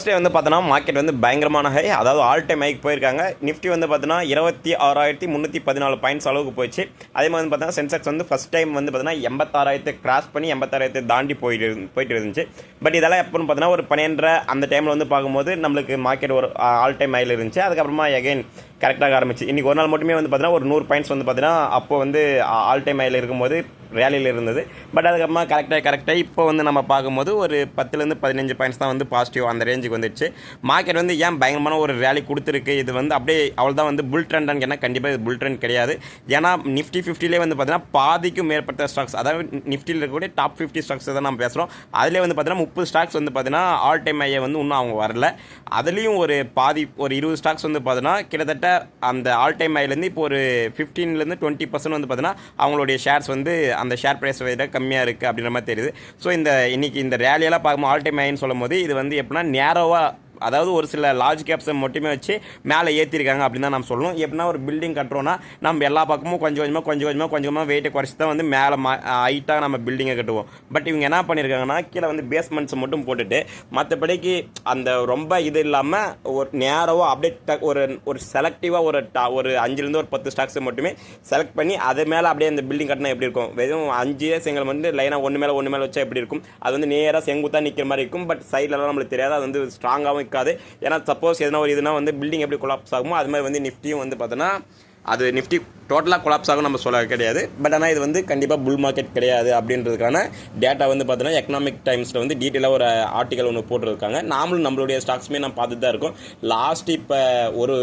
ஃபஸ்ட்டே வந்து பார்த்தோன்னா மார்க்கெட் வந்து பயங்கரமான ஹை அதாவது ஆல் டைம் ஹைக்கு போயிருக்காங்க. நிஃப்டி வந்து பார்த்தோன்னா இருபத்தி ஆறாயிரத்தி முந்நூற்றி பதினாலு பாயிண்ட்ஸ் அளவுக்கு போயிடுச்சு அதே மாதிரி வந்து பார்த்தோன்னா சென்செக்ஸ் வந்து ஃபஸ்ட் டைம் வந்து பார்த்தோன்னா எண்பத்தாறாயிரத்தை கிராஸ் பண்ணி எண்பத்தாறாயிரத்தை தாண்டி போயிட்டு இருந்து- போயிட்டு இருந்துச்சு. பட் இதெல்லாம் எப்போன்னு பார்த்தோன்னா ஒரு பன்னெண்டரை அந்த டைமில் வந்து பார்க்கும்போது நம்மளுக்கு மார்க்கெட் ஒரு ஆல் டைம் ஹையில் இருந்துச்சு. அதுக்கப்புறமா எகைன் கரெக்டாக ஆரம்பிச்சு. இன்றைக்கி ஒரு நாள் மட்டுமே வந்து பார்த்தீங்கன்னா ஒரு நூறு பாயிண்ட்ஸ் வந்து பார்த்தீங்கன்னா அப்போ வந்து ஆல் டைம் ஹையில் இருக்கும்போது ரேலியில் இருந்தது. பட் அதுக்கப்புறமா கரெக்டாக கரெக்டாக இப்போ வந்து நம்ம பார்க்கும்போது ஒரு பத்துலேருந்து பதினஞ்சு பாயிண்ட்ஸ் தான் வந்து பாசிட்டிவ் அந்த ரேஞ்சுக்கு வந்துடுச்சு. மார்க்கெட் வந்து ஏன் பயங்கரமான ஒரு ரேலி கொடுத்துருக்கு? இது வந்து அப்படியே அவள் தான் வந்து புல் ட்ரெண்டான்னு கேட்டால் கண்டிப்பாக இது புல் ட்ரெண்ட் கிடையாது. ஏன்னா நிஃப்டி ஃபிஃப்டிலே வந்து பார்த்தீங்கன்னா பாதிக்கும் மேற்பட்ட ஸ்டாக்ஸ் அதாவது நிஃப்டியில் இருக்கக்கூடிய டாப் ஃபிஃப்டி ஸ்டாக்ஸ் தான் நம்ம பேசுகிறோம் அதிலே வந்து பார்த்தீங்கன்னா முப்பது ஸ்டாக்ஸ் வந்து பார்த்தீங்கன்னா ஆல் டைம் ஐயை வந்து இன்னும் அவங்க வரல. அதுலேயும் ஒரு பாதி ஒரு இருபது ஸ்டாக்ஸ் வந்து பார்த்தீங்கன்னா கிட்டத்தட்ட அந்த ஆல் டைம் ஹைலேருந்து இப்போ ஒரு ஃபிஃப்டீன்லேருந்து டுவெண்ட்டி பர்சன்ட் வந்து பார்த்தீங்கன்னா அவங்களுடைய ஷேர்ஸ் வந்து அந்த ஷேர் ப்ரைஸ் விட கம்மியாக இருக்குது அப்படின்ற மாதிரி தெரியுது. ஸோ இந்த இன்றைக்கி இந்த ரேலியெல்லாம் பார்க்கும்போது ஆல் டைம் ஹைன்னு சொல்லும் போது இது வந்து எப்படின்னா நேரோவாக அதாவது ஒரு சில லார்ஜ் கேப்ஸை மட்டுமே வச்சு மேலே ஏற்றிருக்காங்க அப்படின்னு தான் நம்ம சொல்லணும். எப்படின்னா ஒரு பில்டிங் கட்டுறோன்னா நம்ம எல்லா பக்கமும் கொஞ்சம் கொஞ்சமாக கொஞ்சம் கொஞ்சமாக கொஞ்சம் கொஞ்சமாக வெயிட்டை குறைச்சி தான் வந்து மேலே ஹைட்டாக நம்ம பில்டிங்கை கட்டுவோம். பட் இவங்க என்ன பண்ணியிருக்காங்கன்னா கீழே வந்து பேஸ்மெண்ட்ஸ் மட்டும் போட்டுட்டு மற்றபடிக்கு அந்த ரொம்ப இது இல்லாமல் ஒரு நேரவோ அப்படியே ஒரு ஒரு செலக்டிவாக ஒரு டா ஒரு அஞ்சுலேருந்து ஒரு பத்து ஸ்டாக்ஸை மட்டுமே செலக்ட் பண்ணி அது மேலே அப்படியே அந்த பில்டிங் கட்டினா எப்படி இருக்கும்? வெறும் அஞ்சு செங்கல் வந்து லைனாக ஒன்று மேலே ஒன்று மேலே வச்சா எப்படி இருக்கும்? அது வந்து நேராக செங்குத்தாக நிற்கிற மாதிரி இருக்கும். பட் சைட்லலாம் நம்மளுக்கு தெரியாது. அது வந்து ஸ்ட்ராங்காகவும் இருக்காது. ஏன்னா சப்போஸ் எதனா ஒரு இதுனா வந்து பில்டிங் எப்படி கொலாப்ஸ் ஆகுமோ அது மாதிரி வந்து நிஃப்டியும் வந்து பார்த்தோன்னா அது நிஃப்டி டோட்டலாக கொலாப்ஸ் ஆகும் நம்ம சொல்ல கிடையாது. பட் ஆனால் இது வந்து கண்டிப்பாக புல் மார்க்கெட் கிடையாது அப்படின்றதுக்கான டேட்டா வந்து பார்த்தீங்கன்னா எக்கனாமிக் டைம்ஸில் வந்து டீட்டெயிலாக ஒரு ஆர்டிக்கல் ஒன்று போட்டிருக்காங்க. நாமளும் நம்மளுடைய ஸ்டாக்ஸுமே நான் பார்த்துட்டு தான் இருக்கோம். லாஸ்ட் இப்போ ஒரு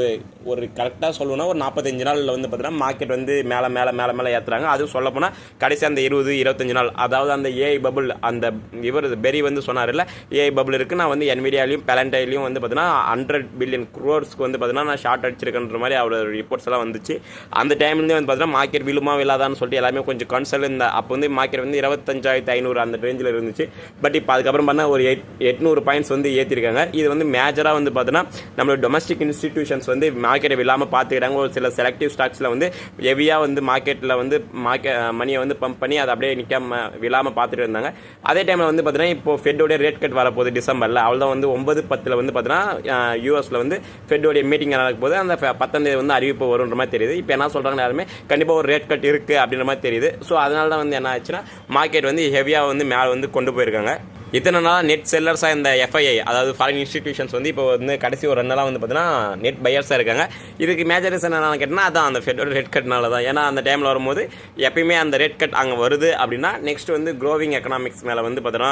ஒரு கரெக்டாக சொல்லணும்னா ஒரு நாற்பத்தஞ்சு நாளில் வந்து பார்த்தீங்கன்னா மார்க்கெட் வந்து மேலே மேலே மேலே மேலே ஏற்றுறாங்க அதுவும் சொல்ல போனால் கடைசி அந்த இருபது இருபத்தஞ்சு நாள் அதாவது அந்த ஏஐ பபுள் அந்த இவர் பெரி வந்து சொன்னார்ல ஏஐ பபுள் இருக்குது நான் வந்து என்விடியாலையும் பெலண்டைலையும் வந்து பார்த்தீங்கன்னா ஹண்ட்ரட் பில்லியன் குரோர்ஸ்க்கு வந்து பார்த்தீங்கன்னா நான் ஷார்ட் அடிச்சிருக்கேன்ற மாதிரி அவரோட ரிப்போர்ட்ஸ் எல்லாம் வந்துச்சு. அந்த டைம்லேருந்து வந்து பார்த்தீங்கன்னா மார்க்கெட் விழுமா விழாதான்னு சொல்லிட்டு எல்லாமே கொஞ்சம் கன்சர்ன் இருந்தால் அப்போ வந்து மார்க்கெட் வந்து இருபத்தஞ்சாயிரத்து ஐநூறு அந்த ரேஞ்சில் இருந்துச்சு. பட் இப்போ அதுக்கப்புறம் பார்த்தா ஒரு எட் எட்நூறு பாயிண்ட்ஸ் வந்து ஏற்றிருக்காங்க இது வந்து மேஜராக வந்து பார்த்தீங்கன்னா நம்மளோட டொமஸ்டிக் இன்ஸ்டிடியூஷன்ஸ் வந்து மார்க்கெட்டை விழாமல் பார்த்துக்கிறாங்க ஒரு சில செலக்டிவ் ஸ்டாக்ஸில் வந்து ஹெவியாக வந்து மார்க்கெட்டில் வந்து மார்க்கெட் மணியை வந்து பம்ப் பண்ணி அதை அப்படியே நிற்காம விழாமல் பார்த்துட்டு இருந்தாங்க. அதே டைமில் வந்து பார்த்தீங்கன்னா இப்போ ஃபெட்டோடைய ரேட் கட் வரப்போகுது டிசம்பரில். அவ்வளோதான் வந்து ஒன்பது பத்தில் வந்து பார்த்தீங்கன்னா யூஎஸில் வந்து ஃபெட்டோடைய மீட்டிங் நடக்கும் போது அந்த ஃப- பத்தாம் தேதி வந்து அறிவிப்பு வரும்ன்ற மாதிரி தெரியுது. இப்போ என்ன சொல்கிறாங்க யாருமே கண்டிப்பாக ஒரு ரேட் கட் இருக்குது அப்படின்ற மாதிரி தெரியுது. ஸோ அதனால தான் வந்து என்ன ஆச்சுன்னா மார்க்கெட் வந்து ஹெவியாக வந்து மேலே வந்து கொண்டு போயிருக்காங்க. இத்தனை நாள் நெட் செல்லர்ஸாக இந்த எஃப்ஐஐ அதாவது ஃபாரின் இன்ஸ்டிடியூஷன்ஸ் வந்து இப்போ வந்து கடைசி ஒரு ரெண்டு நாளாக வந்து பார்த்தீங்கன்னா நெட் பையர்ஸாக இருக்காங்க. இதுக்கு மேஜர் ரீசன் என்னென்னு கேட்டால் அதான் அந்த ஃபெடரல் ரேட் கட்னால தான் ஏன்னா அந்த டைமில் வரும்போது எப்பயுமே அந்த ரேட் கட் அங்கே வருது அப்படின்னா நெக்ஸ்ட் வந்து க்ரோவிங் எக்கனாமிக்ஸ் மேலே வந்து பார்த்தோன்னா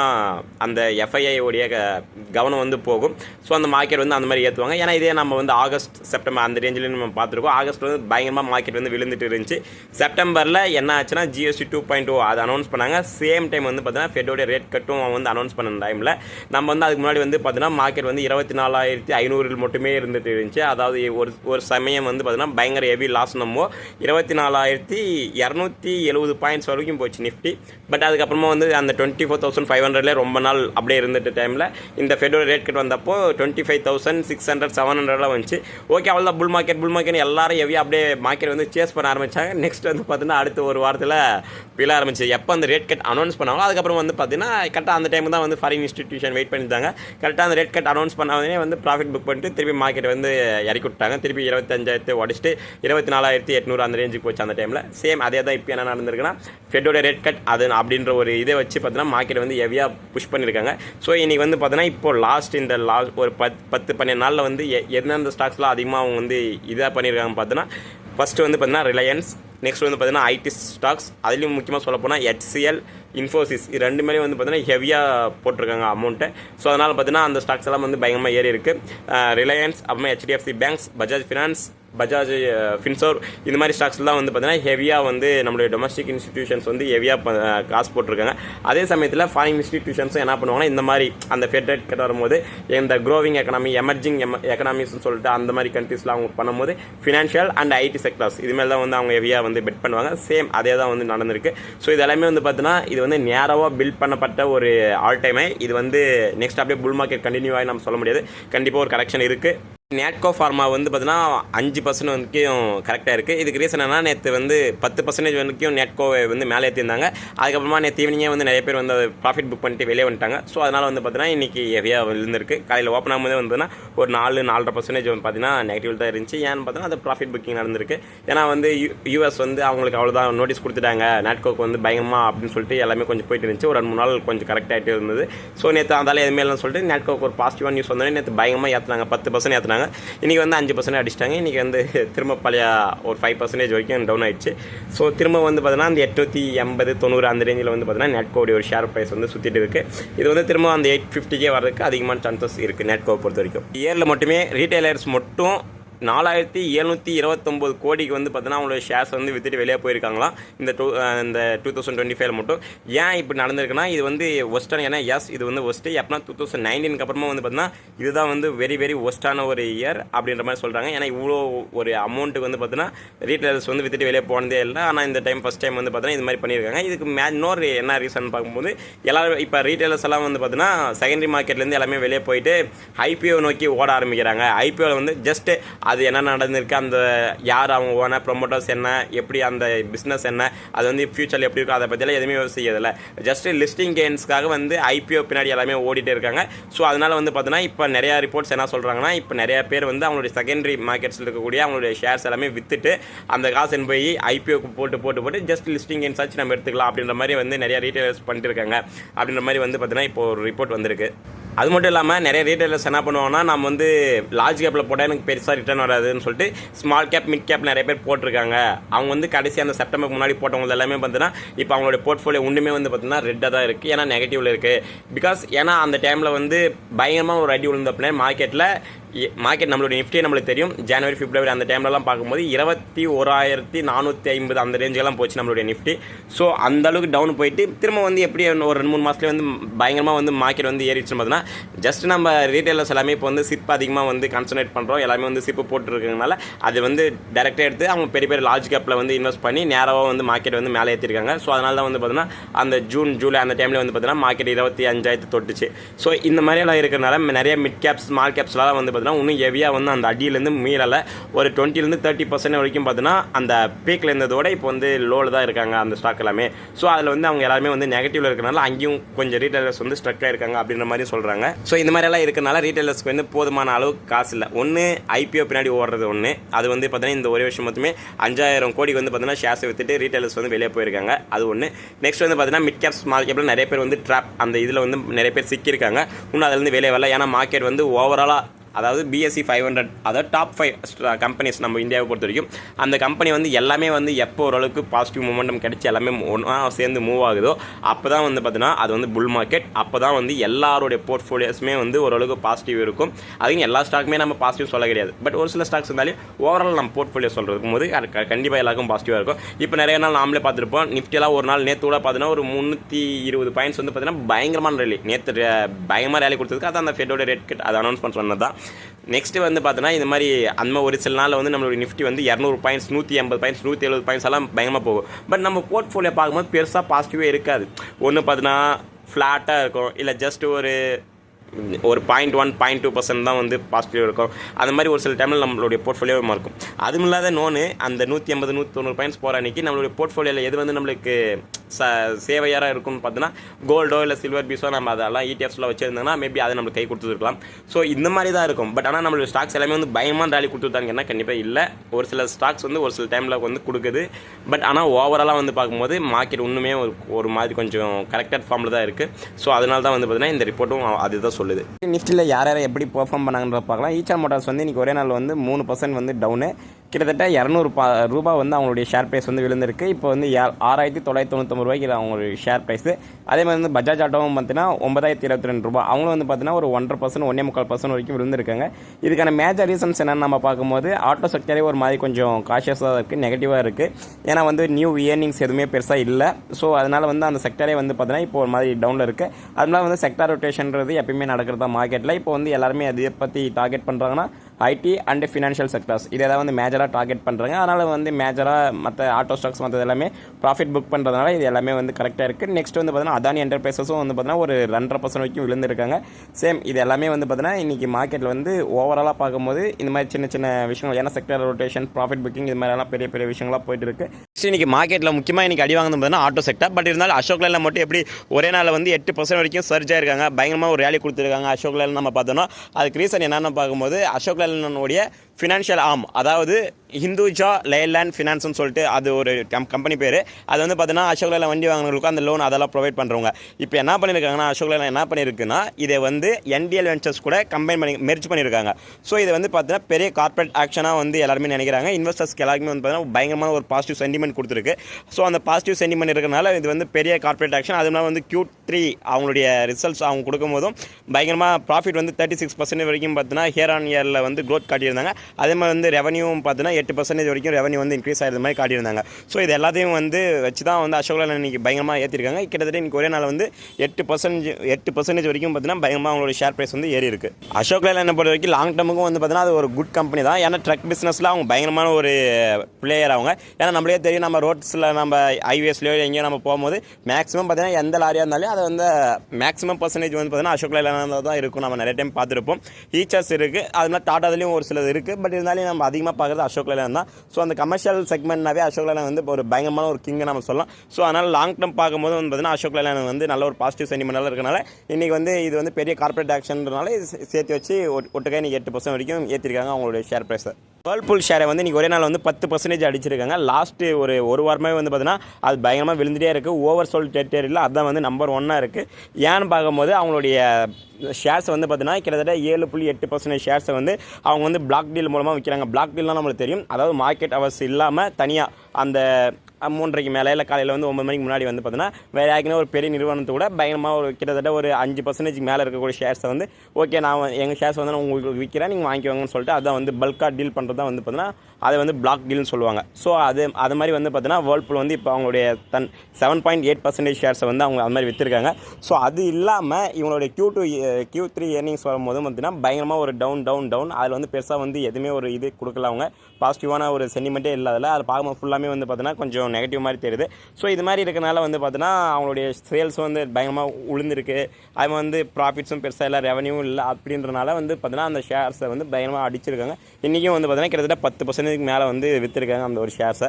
அந்த எஃப்ஐஐ உடைய க- கவனம் வந்து போகும். ஸோ அந்த மார்க்கெட் வந்து அந்த மாதிரி ஏற்றுவாங்க ஏன்னா இதே நம்ம வந்து ஆகஸ்ட் செப்டம்பர் அந்த ரேஞ்சில் நம்ம பார்த்துருக்கோம். ஆகஸ்ட் வந்து பயங்கரமாக மார்க்கெட் வந்து விழுந்துட்டு இருந்துச்சு. செப்டம்பரில் என்ன ஆச்சுன்னா ஜிஎஸ்டி டூ பாயிண்ட் டூ அதை அனௌன்ஸ் பண்ணாங்க. சேம் டைம் வந்து பார்த்தீங்கன்னா ஃபெடோடைய ரேட் கட்டும் வந்து அனௌன்ஸ் பண்ண டைமில் நம்ம வந்து அதுக்கு முன்னாடி வந்து பார்த்தீங்கன்னா மார்க்கெட் வந்து இருபத்தி நாலாயிரத்தி ஐநூறில் மட்டுமே இருந்துட்டு இருந்துச்சு. அதாவது ஒரு ஒரு சமயம் வந்து பார்த்தீங்கன்னா பயங்கர ஹெவி லாஸ் நம்ம இருபத்தி நாலாயிரத்தி இரநூத்தி எழுபது பாயிண்ட்ஸ் வரைக்கும் போச்சு நிஃப்டி பட் அதுக்கப்புறமா வந்து அந்த டுவெண்ட்டி ஃபோர் தௌசண்ட் ஃபைவ் ஹண்ட்ரட்லேயே ரொம்ப நாள் அப்படியே இருந்துட்டு டைமில் இந்த ஃபெடோட ரேட் கட் வந்தப்போ twenty five thousand six hundred seven ஹண்ட்ரட்லாம் வந்துச்சு ஓகே அவ்வளோ புல் மார்க்கெட் புல் மார்க்கெட் எல்லாரும் ஹெவி அப்படியே மார்க்கெட் வந்து சேஸ் பண்ண ஆரம்பிச்சாங்க. நெக்ஸ்ட் வந்து பார்த்தீங்கன்னா அடுத்த ஒரு வாரத்தில் விழ ஆரம்பிச்சு எப்போ அந்த ரேட் கட் அனௌன்ஸ் பண்ணாங்களோ அதுக்கப்புறம் வந்து பார்த்தீங்கன்னா கரெக்டாக அந்த டைம் தான் வந்து ஃபாரின் இன்ஸ்டிடியூஷன் வெயிட் பண்ணியிருந்தாங்க. கரெக்டாக அந்த ரேட் கட் அனௌன்ஸ் பண்ணாதே வந்து ப்ராஃபிட் புக் பண்ணிட்டு திருப்பி மார்க்கெட் வந்து இறக்கி விட்டாங்க திருப்பி இருபத்தஞ்சாயிரத்து உடச்சிட்டு இருபத்தி நாலாயிரத்தி எட்நூறு அந்த ரேஞ்சுக்கு போச்சு அந்த டைமில் சேம் அதே தான் இப்போ என்ன நடந்திருக்குன்னா ஃபெட்டோட ரேட் கட் அது அப்படின்ற ஒரு இதை வச்சு பார்த்தீங்கன்னா மார்க்கெட் வந்து ஹெவியாக புஷ் பண்ணியிருக்காங்க. ஸோ இன்றைக்கி வந்து பார்த்தீங்கன்னா இப்போ லாஸ்ட் இந்த லாஸ்ட் ஒரு பத்து பத்து பன்னெண்டு நாளில் வந்து எந்தெந்த ஸ்டாக்ஸ்லாம் அதிகமாக அவங்க வந்து இதாக பண்ணியிருக்காங்க பார்த்தீங்கன்னா ஃபஸ்ட்டு வந்து பார்த்தீங்கன்னா ரிலையன்ஸ் நெக்ஸ்ட் வந்து பார்த்தீங்கன்னா ஐடி ஸ்டாக்ஸ் அதுலேயும் முக்கியமாக சொல்ல போனால் ஹெச்சிஎல் இன்ஃபோசிஸ் இது ரெண்டுமே வந்து பார்த்தீங்கன்னா ஹெவியாக போட்டிருக்காங்க அமௌண்ட்டை ஸோ அதனால் பார்த்தீங்கன்னா அந்த ஸ்டாக்ஸ் எல்லாம் வந்து பயங்கரமாக ஏறி இருக்குது ரிலையன்ஸ் அப்புறமா HDFC banks Bajaj finance Bajaj Finserv இந்த மாதிரி ஸ்டாக்ஸ்லாம் வந்து பார்த்தீங்கன்னா ஹெவியாக வந்து நம்மளுடைய டொமஸ்டிக் இன்ஸ்டிடியூஷன்ஸ் வந்து ஹெவியாக காசு போட்டிருக்காங்க. அதே சமயத்தில் ஃபாரின் இன்ஸ்டிடியூஷன்ஸும் என்ன பண்ணுவாங்கன்னா இந்த மாதிரி அந்த ஃபெட் ரேட் கட் வரும்போது இந்த க்ரோவிங் எக்கனாமி எமர்ஜிங் எக்கனாமிஸ்னு சொல்லிட்டு அந்த மாதிரி கண்ட்ரீஸ்லாம் அவங்க பண்ணும்போது ஃபினான்ஷியல் அண்ட் ஐடி செக்டர்ஸ் இது தான் வந்து அவங்க ஹெவியாக வந்து பெட் பண்ணுவாங்க. சேம் அதே தான் வந்து நடந்திருக்கு. ஸோ இது எல்லாமே வந்து பார்த்தீங்கன்னா இது வந்து நேராக பில்ட் பண்ணப்பட்ட ஒரு ஆல் டைமே இது வந்து நெக்ஸ்ட் அப்படியே புல் மார்க்கெட் கண்டினியூ ஆகி நம்ம சொல்ல முடியாது. கண்டிப்பாக ஒரு கரெக்ஷன் இருக்குது நேட்கோ ஃபார்மா வந்து பார்த்தீங்கன்னா அஞ்சு பர்சன்ட் வரைக்கும் கரெக்டாக இருக்குது இதுக்கு ரீசன் என்ன நேற்று வந்து பத்து பர்சன்டேஜ் வரைக்கும் நேட்கோவை வந்து மேலே ஏற்றிருந்தாங்க அதுக்கப்புறமா நேற்று ஈவினிங்கே வந்து நிறைய பேர் வந்து ப்ராஃபிட் புக் பண்ணிட்டு வெளியே வந்துட்டாங்க. ஸோ அதனால் வந்து பார்த்தீங்கன்னா இன்றைக்கி ஹெவியாக விழுந்திருக்கு. காலையில் ஓப்பன் ஆகும்போது வந்துன்னா ஒரு நாலு நாலரை பர்சன்டேஜ் வந்து பார்த்தீங்கன்னா நெகட்டிவ் தான் இருந்துச்சு. ஏன்னு பார்த்தீங்கன்னா அது ப்ராஃபிட் புக்கிங் நடந்திருக்கு. ஏன்னா வந்து யூஎஸ் வந்து அவங்களுக்கு அவ்வளோதான் நோட்டீஸ் கொடுத்துட்டாங்க. நேட்கோக்கு வந்து பயங்கரமா அப்படின்னு சொல்லிட்டு எல்லாமே கொஞ்சம் போயிட்டு இருந்துச்சு. ஒரு ரெண்டு மூணு நாள் கொஞ்சம் கரெக்டாகிட்டே இருந்தது. ஸோ நேற்று அதால் எதுவுமே இல்லைன்னு சொல்லிட்டு நேட்கோக்கு ஒரு பாசிட்டிவாக நியூஸ் வந்தோடனே நேற்று பயங்கரமாக ஏற்றுனாங்க பத்து பர்சன்ட் ஏற்றுனாங்க இன்றைக்கி வந்து அஞ்சு பர்சன்டேஜ் அடிச்சிட்டாங்க. இன்றைக்கி வந்து திரும்ப பழைய ஒரு ஃபைவ் பர்சன்டேஜ் வரைக்கும் டவுன் ஆயிடுச்சு. ஸோ திரும்ப வந்து பார்த்தீங்கன்னா அந்த எட்நூற்றி எண்பது தொண்ணூறு அந்த ரேஞ்சில் வந்து பார்த்தீங்கன்னா நெட்கோடைய ஒரு ஷேர் ப்ரைஸ் வந்து சுற்றிட்டு இருக்குது இது வந்து திரும்ப அந்த எயிட் ஃபிஃப்டிக்கே வர்றதுக்கு அதிகமான சான்சஸ் இருக்குது நெட்கோ பொறுத்த வரைக்கும். இயரில் மட்டுமே ரீட்டைலர்ஸ் மட்டும் நாலாயிரத்தி எழுநூற்றி இருபத்தொம்போது கோடிக்கு வந்து பார்த்தீங்கன்னா அவங்களோட ஷேர்ஸ் வந்து வித்துட்டு வெளியே போயிருக்காங்களாம். இந்த டூ இந்த டூ தௌசண்ட் டுவெண்ட்டி ஃபைவ்ல மட்டும். ஏன் இப்படி நடந்திருக்குன்னா இது வந்து ஒஸ்டான ஏன்னா எஸ் இது வந்து ஒஸ்ட்டு எப்பனா டூ தௌசண்ட் நைன்டீனுக்கு அப்புறமா வந்து பார்த்தீங்கன்னா இதுதான் வந்து வெரி வெரி ஒஸ்டான ஒரு இயர் அப்படின்ற மாதிரி சொல்கிறாங்க ஏன்னா இவ்வளோ ஒரு அமௌண்ட்டுக்கு வந்து பார்த்தீங்கன்னா ரீட்டைலர்ஸ் வந்து வித்துட்டு வெளியே போனதே இல்லை. ஆனால் இந்த டைம் ஃபஸ்ட் டைம் வந்து பார்த்தீங்கன்னா இது மாதிரி பண்ணியிருக்காங்க. இதுக்கு மே இன்னொரு என்ன ரீசன் பார்க்கும்போது எல்லாரும் இப்போ ரீட்டைலர்ஸ் எல்லாம் வந்து பார்த்தீங்கன்னா செகண்டரி மார்க்கெட்லேருந்து எல்லாமே வெளியே போயிட்டு ஐபிஓ நோக்கி ஓட ஆரம்பிக்கிறாங்க. ஐபிஓவில் வந்து ஜஸ்ட்டு அது என்ன நடந்திருக்கு அந்த யார் அவங்க ஓனர் ப்ரொமோட்டர்ஸ் என்ன எப்படி அந்த பிஸ்னஸ் என்ன அது வந்து ஃப்யூச்சரில் எப்படி இருக்கும் அதை பற்றியெல்லாம் எதுவுமே யோசிக்கிறதில்ல ஜஸ்ட் லிஸ்டிங் கெயின்ஸ்க்காக வந்து ஐபிஓ பின்னாடி எல்லாமே ஓடிட்டே இருக்காங்க. ஸோ அதனால் வந்து பார்த்தீங்கன்னா இப்போ நிறையா ரிப்போர்ட்ஸ் என்ன சொல்கிறாங்கன்னா இப்போ நிறையா பேர் வந்து அவங்களுடைய செகண்டரி மார்க்கெட்ஸில் இருக்கக்கூடிய அவங்களுடைய ஷேர்ஸ் எல்லாமே விற்றுட்டு அந்த காசு போய் ஐபிஓக்கு போட்டு போட்டு போட்டு ஜஸ்ட் லிஸ்டிங் கெயின்ஸ் ஆச்சு நம்ம எடுத்துக்கலாம் அப்படின்ற மாதிரி வந்து நிறையா ரீட்டைலர்ஸ் பண்ணிட்டு இருக்காங்க. அப்படின்ற மாதிரி வந்து பார்த்தீங்கன்னா இப்போ ஒரு ரிப்போர்ட் வந்திருக்கு. அது மட்டும் இல்லாமல் நிறைய ரீட்டைலர்ஸ் என்ன பண்ணுவாங்கன்னா நம்ம வந்து லார்ஜ் கேப்பில் போட்டால் எனக்கு பெருசாக ரிட்டர்ன் வராதுன்னு சொல்லிட்டு ஸ்மால் கேப் மிட் கேப் நிறைய பேர் போட்டிருக்காங்க. அவங்க வந்து கடைசி அந்த செப்டம்பருக்கு முன்னாடி போட்டவங்க எல்லாமே பார்த்தீங்கன்னா இப்போ அவங்களோட போர்ட்ஃபோலியோ ஒன்றுமே வந்து பார்த்தீங்கன்னா ரெட்டாக தான் இருக்குது ஏன்னா நெகட்டிவில் இருக்குது பிகாஸ் ஏன்னா அந்த டைமில் வந்து பயங்கரமாக ஒரு அடி விழுந்த அப்படின்னா மார்க்கெட்டில் மார்க்கெட் நம்மளுடைய நிஃப்டியே நம்மளுக்கு தெரியும். ஜனவரி பிப்ரவரி அந்த டைம்லலாம் பார்க்கும்போது இருபத்தி ஓராயிரத்தி நானூற்றி ஐம்பது அந்த ரேஞ்செல்லாம் போச்சு நம்மளுடைய நிஃப்டி ஸோ அந்த அளவுக்கு டவுன் போயிட்டு திரும்ப வந்து எப்படி ஒரு ரெண்டு மூணு மாதத்துல வந்து பயங்கரமாக வந்து மார்க்கெட் வந்து ஏறிடுச்சுன்னு பார்த்தீங்கன்னா ஜஸ்ட் நம்ம ரீட்டைலர்ஸ் எல்லாமே இப்போ வந்து சிப் அதிகமாக வந்து கான்சன்ட்ரேட் பண்ணுறோம் எல்லாமே வந்து சிப்பு போட்டுருக்கனால அது வந்து டேரெக்டாக எடுத்து அவங்க பெரிய பெரிய லார்ஜ் கேப்பில் வந்து இன்வெஸ்ட் பண்ணி நேராக வந்து மார்க்கெட் வந்து மேலே ஏற்றிருக்காங்க ஸோ அதனால தான் வந்து பார்த்தீங்கன்னா அந்த ஜூன் ஜூலை அந்த டைமில் வந்து பார்த்தீங்கன்னா மார்க்கெட் இருபத்தி அஞ்சாயிரத்து தொட்டுச்சு. ஸோ இந்த மாதிரியெல்லாம் இருக்கிறனால நிறைய மிட் கேப்ஸ் ஸ்மால் கேப்ஸ்லாம் வந்து பார்த்தீங்கன்னா இன்னும் ஹெவியாக வந்து அந்த அடியிலேருந்து மீறலை ஒரு டுவெண்ட்டிலேருந்து தேர்ட்டி பர்சன்ட் வரைக்கும் பார்த்தீங்கன்னா அந்த பீக்கில் இருந்ததோட இப்போ வந்து லோவில் தான் இருக்காங்க அந்த ஸ்டாக் எல்லாமே. ஸோ அதில் வந்து அவங்க எல்லாருமே வந்து நெகட்டிவ்ல இருக்கனால அங்கேயும் கொஞ்சம் ரீட்டைலர்ஸ் வந்து ஸ்ட்ரக் ஆயிருக்காங்க அப்படின்ற மாதிரி சொல்கிறாங்க ஸோ இந்த மாதிரிலாம் இருக்கனால ரீட்டைலர்ஸ்க்கு வந்து போதுமான அளவுக்கு காசு இல்லை. ஒன்று ஐபிஓ பின்னாடி ஓடுறது ஒன்று அது வந்து பார்த்தீங்கன்னா இந்த ஒரே விஷயம் மட்டுமே. அஞ்சாயிரம் கோடிக்கு வந்து பார்த்தீங்கன்னா ஷேர்ஸ் வித்துட்டு ரீட்டைலர்ஸ் வந்து வெளியே போயிருக்காங்க. அது ஒன்று நெக்ஸ்ட் வந்து பார்த்தீங்கன்னா மிட் கேப் ஸ்மால் கேப்பில் நிறைய பேர் வந்து ட்ராப் அந்த இதில் வந்து நிறைய பேர் சிக்கியிருக்காங்க. இன்னும் அதுலேருந்து வெளியே வரல. ஏன்னா மார்க்கெட் வந்து ஓவராலாக அதாவது பிஎஸ்சி ஃபைவ் ஹண்ட்ரட் அதாவது டாப் ஃபைவ் கம்பெனிஸ் நம்ம இந்தியாவை பொறுத்த வரைக்கும் அந்த கம்பெனி வந்து எல்லாமே வந்து எப்போ ஓரளவுக்கு பாசிட்டிவ் மூமெண்டம் கிடைச்சி எல்லாமே ஒன்றா சேர்ந்து மூவ் ஆகுதோ அப்போ தான் வந்து பார்த்தீங்கன்னா அது வந்து புல் மார்க்கெட் அப்போ தான் வந்து எல்லாருடைய போர்ட்ஃபோலியோஸுமே வந்து ஓரளவுக்கு பாசிட்டிவ் இருக்கும். அதுவும் எல்லா ஸ்டாக்குமே நம்ம பாசிட்டிவ் சொல்ல கிடையாது. பட் ஒரு சில ஸ்டாக்ஸ் இருந்தாலே ஓவரால் நம்ம போர்ட்ஃபோலியோ சொல்கிறதுக்கும் போது கண்டிப்பாக எல்லாருக்கும் பாசிட்டிவாக இருக்கும். இப்போ நிறைய நாள் நாமளே பார்த்துருப்போம் நிஃப்டியெல்லாம் ஒரு நாள் நேற்று கூட பார்த்தீங்கன்னா ஒரு முந்நூற்றி இருபது பாயிண்ட்ஸ் வந்து பார்த்தீங்கன்னா பயங்கரமான ரேலி நேற்று பயங்கரமாக ரேலி கொடுத்ததுக்கு அது அந்த ஃபெட்டோட ரேட் கட் அதை அனௌன்ஸ் பண்ண சொன்னது தான் நெக்ஸ்ட்டு வந்து பார்த்தோன்னா இந்த மாதிரி அந்த ஒரு சில நாளில் வந்து நம்மளுடைய நிஃப்டி வந்து இரநூறு பாயிண்ட்ஸ் நூற்றி எண்பது பாயிண்ட்ஸ் நூற்றி எழுபது பாயிண்ட்ஸ் எல்லாம் பயங்கரமாக போகும். பட் நம்ம போர்ட்ஃபோலியோ பார்க்கும்போது பெருசாக பாசிட்டிவே இருக்காது. ஒன்று பார்த்தீங்கன்னா ஃப்ளாட்டாக இருக்கும். இல்லை ஜஸ்ட் ஒரு ஒரு point one point two percent தான் வந்து பாசிட்டிவ் இருக்கும். அந்த மாதிரி ஒரு சில டைமில் நம்மளுடைய போர்ட்ஃபோலியோவும் இருக்கும். அதுவும் இல்லாத நோனு அந்த நூற்றி ஐம்பது நூற்றி தொண்ணூறு பாயிண்ட்ஸ் போகிற அன்றைக்கி நம்மளுடைய போர்ட்ஃபோலியோவில் எது வந்து நம்மளுக்கு ச சேவையாக இருக்கும்னு பார்த்தீங்கன்னா கோல்டோ இல்லை சில்வர் பீஸோ நம்ம அதெல்லாம் இடிஎஃப்ஸில் வச்சுருந்தோம்னா மேபி அதை நம்மளுக்கு கை கொடுத்துருக்கலாம். ஸோ இந்த மாதிரி தான் இருக்கும். பட் ஆனால் நம்மளுடைய ஸ்டாக்ஸ் எல்லாமே வந்து பயமாக ரேலி கொடுத்துருந்தாங்கன்னா கண்டிப்பாக இல்லை. ஒரு சில ஸ்டாக்ஸ் வந்து ஒரு சில டைமில் வந்து கொடுக்குது. பட் ஆனால் ஓவராலாக வந்து பார்க்கும்போது மார்க்கெட் இன்னுமே ஒரு ஒரு மாதிரி கொஞ்சம் கரெக்டட் ஃபார்மில் தான் இருக்குது ஸோ அதனால தான் வந்து பார்த்தீங்கன்னா இந்த ரிப்போர்ட்டும் அதுதான் சொல்லுது. நிஃப்டியில் யார் யார் எப்படி பெர்ஃபார்ம் பண்ணாங்கன்ற பார்க்கலாம். ஈச்சா மோட்டார்ஸ் வந்து இன்றைக்கி ஒரே நாள் வந்து மூணு பர்சன்ட் வந்து டவுனு கிட்டத்தட்ட இரநூறு பா ரூபா வந்து அவங்களுடைய ஷேர் ப்ரைஸ் வந்து விழுந்திருக்கு. இப்போ வந்து ஆறாயிரத்தி தொள்ளாயிரத்தி தொண்ணூத்தொம்பது ரூபாய்க்கு அவங்களுடைய ஷேர் ப்ரைஸு அதே மாதிரி வந்து பஜாஜ் ஆட்டோவும் பார்த்தீங்கன்னா ஒன்பதாயிரத்தி இருபத்தி ரெண்டு ரூபா. அவங்களும் வந்து பார்த்தீங்கன்னா ஒரு ஒன்றரை பர்சன்ட் ஒன்றே முக்கால் பர்சன்ட் வரைக்கும் விழுந்திருக்காங்க. இதுக்கான மேஜர் ரீசன்ஸ் என்னென்னு நம்ம பார்க்கும்போது ஆட்டோ செக்டரே ஒரு மாதிரி கொஞ்சம் காஷியஸாக இருக்குது நெகட்டிவாக இருக்குது ஏன்னா வந்து நியூ இயர்னிங்ஸ் எதுவுமே பெருசாக இல்லை. ஸோ அதனால் வந்து அந்த செக்டரே வந்து பார்த்தீங்கன்னா இப்போ ஒரு மாதிரி டவுனில் இருக்குது அதனால வந்து செக்டார் ரொட்டேஷன்றது எப்பயுமே நடக்கிறதா மார்க்கெட்டில் இப்போ வந்து எல்லாருமே அதை பற்றி டார்கெட் பண்ணுறாங்கன்னா ஐடி அண்ட் ஃபினான்ஷியல் செக்டர்ஸ் இதை தான் வந்து மேஜராக டார்கெட் பண்ணுறாங்க அதனால் வந்து மேஜராக மற்ற ஆட்டோ ஸ்டாக்ஸ் மற்றது எல்லாமே ப்ராஃபிட் புக் பண்ணுறதுனால இது எல்லாமே வந்து கரெக்டாக இருக்குது நெக்ஸ்ட் வந்து பார்த்தீங்கன்னா அதானி என்டர்பிரைசஸும் வந்து பார்த்தீங்கன்னா ஒரு ரெண்டரை பர்சன்ட் வரைக்கும் விழுந்திருக்காங்க. சேம் இது எல்லாமே வந்து பார்த்தீங்கன்னா இன்றைக்கி மார்க்கெட்டில் வந்து ஓவராலாக பார்க்கும்போது இந்த மாதிரி சின்ன சின்ன விஷயங்கள் ஏன்னா செக்டர் ரொட்டேஷன் ப்ராஃபிட் புக்கிங் இது மாதிரிலாம் பெரிய பெரிய விஷயங்களாக போயிட்டு இருக்கு நெக்ஸ்ட் இன்னைக்கு மார்க்கெட்டில் முக்கியமாக இன்னைக்கு அடி வாங்கினது பார்த்தீங்கன்னா ஆட்டோ செக்டர் பட் இருந்தாலும் அசோக் லேல மட்டும் எப்படி ஒரே நாளில் வந்து எட்டு பர்சன்ட் வரைக்கும் சர்ஜ் ஆயிருக்காங்க. பயங்கரமாக ஒரு ரேலி கொடுத்துருக்காங்க அசோக் லேல நம்ம பார்த்தோம்னா. அதுக்கு ரீசன் என்னென்னு பார்க்கும்போது அசோக் லேலனுடைய ஃபினான்ஷியல் ஆம் அதாவது ஹிந்துஜா லேலேண்ட் ஃபினான்ஸ்னு சொல்லிட்டு அது ஒரு கம் கம்பெனி பேர். அது வந்து பார்த்தீங்கன்னா அசோக் வண்டி வாங்கினவங்களுக்கும் அந்த லோன் அதெல்லாம் ப்ரொவைட் பண்ணுறவங்க இப்போ என்ன பண்ணியிருக்காங்கன்னா அசோக் லேலன் என்ன பண்ணியிருக்குன்னா இதை வந்து என்டிஎல் வெஞ்சர்ஸ் கூட கம்பைன் பண்ணி மெர்ஜ் பண்ணியிருக்காங்க ஸோ இதை வந்து பார்த்தீங்கன்னா பெரிய கார்ப்பரேட் ஆக்ஷனாக வந்து எல்லாருமே நினைக்கிறாங்க. இன்வெஸ்டர்ஸ்க்கு எல்லாருமே வந்து பார்த்தீங்கன்னா பயங்கரமான ஒரு பாசிட்டிவ் சென்டிமெண்ட் கொடுத்துருக்கு. ஸோ அந்த பாசிட்டிவ் சென்டிமெண்ட் இருக்கிறனால இது வந்து பெரிய கார்ப்பரேட் ஆக்ஷன் அது வந்து கியூ த்ரீ அவங்களுடைய ரிசல்ட்ஸ் அவங்க கொடுக்கும்போதும் பயங்கரமாக ப்ராஃபிட் வந்து தேர்ட்டி சிக்ஸ் பர்சன்ட் வரைக்கும் பார்த்தீங்கன்னா ஹியர் ஆன் இயரில் வந்து க்ரோத் காட்டியிருந்தாங்க. அதே மாதிரி வந்து ரெவன்யூவும் பார்த்தீங்கன்னா எட்டு பர்சன்டேஜ் வரைக்கும் ரெவன்யூ வந்து இன்க்ரீஸ் ஆகிற மாதிரி காட்டியிருந்தாங்க. ஸோ இது எல்லாத்தையும் வந்து வச்சு தான் வந்து அசோக் இன்றைக்கி இன்னைக்கு பயங்கரமாக ஏற்றிருக்காங்க கிட்டத்தட்ட இன்னைக்கு ஒரே நாள் வந்து எட்டு பர்சன்டேஜ் எட்டு பர்சன்டேஜ் வரைக்கும் பார்த்தீங்கன்னா பயங்கரமாக அவங்களோட ஷேர் ப்ரைஸ் வந்து ஏறி இருக்கு. அசோக் லேலன் பொறுத்த வரைக்கும் லாங் டர்முக்கும் வந்து பார்த்தீங்கன்னா அது ஒரு குட் கம்பெனி தான். ஏன்னா ட்ரக் பிஸ்னஸில் அவங்க பயங்கரமான ஒரு பிளேயர் அவங்க. ஏன்னா நம்மளே தெரியும் நம்ம ரோட்ஸில் நம்ம ஹைவேஸ்லையோ எங்கேயோ நம்ம போகும்போது மேக்ஸிமம் பார்த்தீங்கன்னா எந்த லாரியாக இருந்தாலும் அது வந்து மேக்ஸிமம் பர்சன்டேஜ் வந்து பார்த்தீங்கன்னா அசோக் லேலன் தான் இருக்கும். நம்ம நிறைய டைம் பார்த்துருப்போம். ஈச்சர்ஸ் இருக்குது அது மாதிரி டாட்டாதுலேயும் ஒரு சிலது இருக்குது பட் இருந்தாலும் நம்ம அதிகமாக பார்க்குறது அசோக் லேலன் தான். ஸோ அந்த கமர்ஷியல் செக்மெண்ட்னாவே அசோக் லேலன் வந்து ஒரு பயங்கரமான ஒரு கிங்கை நம்ம சொல்லலாம். ஸோ அதனால் லாங் டர்ம் பார்க்கும்போது வந்து பார்த்தீங்கன்னா அசோக் லேலன் வந்து நல்ல ஒரு பாசிட்டிவ் சென்டிமெண்டாக இருக்கனால இன்றைக்கி வந்து இது வந்து பெரிய கார்ப்பரேட் ஆக்ஷன்றனால சேர்த்து வச்சு ஒட்டுக்காக இன்றைக்கி எட்டு பர்சன்ட் வரைக்கும் ஏற்றிருக்காங்க அவங்களுடைய ஷேர் ப்ரைஸை வேர்ல்பூல் ஷேரை வந்து இன்றைக்கி ஒரே நாள் வந்து பத்து பர்சன்டேஜ் அடிச்சிருக்காங்க. லாஸ்ட்டு ஒரு ஒரு வாரமாகவே வந்து பார்த்தீங்கன்னா அது பயங்கரமாக விழுந்துட்டே இருக்குது ஓவர் சோல் டெரிட்டரியில் அதுதான் வந்து நம்பர் ஒன்னாக இருக்குது ஏன்னு பார்க்கும்போது அவங்களுடைய ஷேர்ஸ் வந்து பார்த்தீங்கன்னா கிட்டத்தட்ட ஏழு புள்ளி எட்டு பர்சன்டேஜ் ஷேர்ஸை வந்து அவங்க வந்து பிளாக் டீல் மூலமாக விற்கிறாங்க பிளாக் டீல்லாம் நம்மளுக்கு தெரியும். அதாவது மார்க்கெட் அவர்ஸ் இல்லாமல் தனியாக அந்த மூன்றரைக்கு மேலே இல்லை காலையில் வந்து ஒம்பது மணிக்கு முன்னாடி வந்து பார்த்தீங்கன்னா வேறு யாருக்குன்னா ஒரு பெரிய நிறுவனத்தை கூட பயங்கரமாக ஒரு கிட்டத்தட்ட ஒரு அஞ்சு பர்சன்டேஜ் மேலே இருக்கக்கூடிய ஷேர்ஸை வந்து ஓகே நான் எங்கள் ஷேர்ஸ் வந்து நான் உங்களுக்கு விற்கிறேன் நீங்கள் வாங்கிக்கோங்கன்னு சொல்லிட்டு அதான் வந்து பல்காக டீல் பண்ணுறது தான் வந்து பார்த்தீங்கன்னா அதை வந்து பிளாக் டீல்னு சொல்லுவாங்க. ஸோ அது அது மாதிரி வந்து பார்த்தீங்கன்னா வேர்ல்பூல் வந்து இப்போ அவங்களுடைய தன் செவன் பாயிண்ட் எயிட் பர்சன்டேஜ் ஷேர்ஸை வந்து அவங்க அது மாதிரி விற்றுருக்காங்க ஸோ அது இல்லாமல் இவங்களுடைய Q two Q three earnings வரும்போது பார்த்தீங்கன்னா பயங்கரமாக ஒரு டவுன் டவுன் டவுன் அதில் வந்து பெருசாக வந்து எதுவுமே ஒரு இது கொடுக்கல அவங்க. பாசிட்டிவான ஒரு சென்டிமெண்ட்டே இல்லாதல அதை பார்க்கும்போது ஃபுல்லாமே வந்து பார்த்தீங்கன்னா கொஞ்சம் நெகட்டிவ் மாதிரி தெரியுது. ஸோ இது மாதிரி இருக்கனால வந்து பார்த்தீங்கன்னா அவங்களுடைய சேல்ஸ் வந்து பயங்கரமாக உளுந்துருக்கு. அது வந்து ப்ராஃபிட்ஸும் பெருசாக இல்லை ரெவன்யூ இல்லை அப்படின்றனால வந்து பார்த்தீங்கன்னா அந்த ஷேர்ஸை வந்து பயங்கரமாக அடிச்சிருக்காங்க. இன்றைக்கும் வந்து பார்த்தீங்கன்னா கிட்டத்தட்ட பத்து பர்சன்டேஜ்க்கு மேலே வந்து விற்றுருக்காங்க அந்த ஒரு ஷேர்ஸை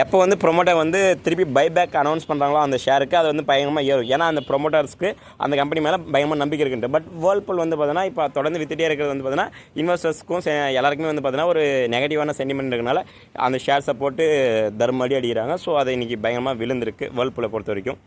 எப்போ வந்து ப்ரொமோட்டர் வந்து திருப்பி பைபேக் அனௌன்ஸ் பண்ணுறாங்களோ அந்த ஷேருக்கு அது வந்து பயங்கரமாக ஏறும். ஏன்னா அந்த ப்ரொமோட்டர்ஸ்க்கு அந்த கம்பெனி மேலே பயங்கரமாக நம்பிக்கை இருக்குன்ட்டு. பட் வேர்ல்பூல் வந்து பார்த்தீங்கன்னா இப்போ தொடர்ந்து வித்துட்டே இருக்கிறது வந்து பார்த்தீங்கன்னா இன்வெஸ்டர்ஸ்க்கும் செ- எல்லாருக்குமே வந்து பார்த்தீங்கன்னா ஒரு நெகட்டிவான சென்டிமெண்ட் இருக்கனால அந்த ஷேர்ஸை போட்டு தர்மடி அடிக்கிறாங்க. ஸோ அதை இன்றைக்கி பயங்கரமாக விழுந்திருக்கு வேர்ல்பூலை பொறுத்த வரைக்கும்.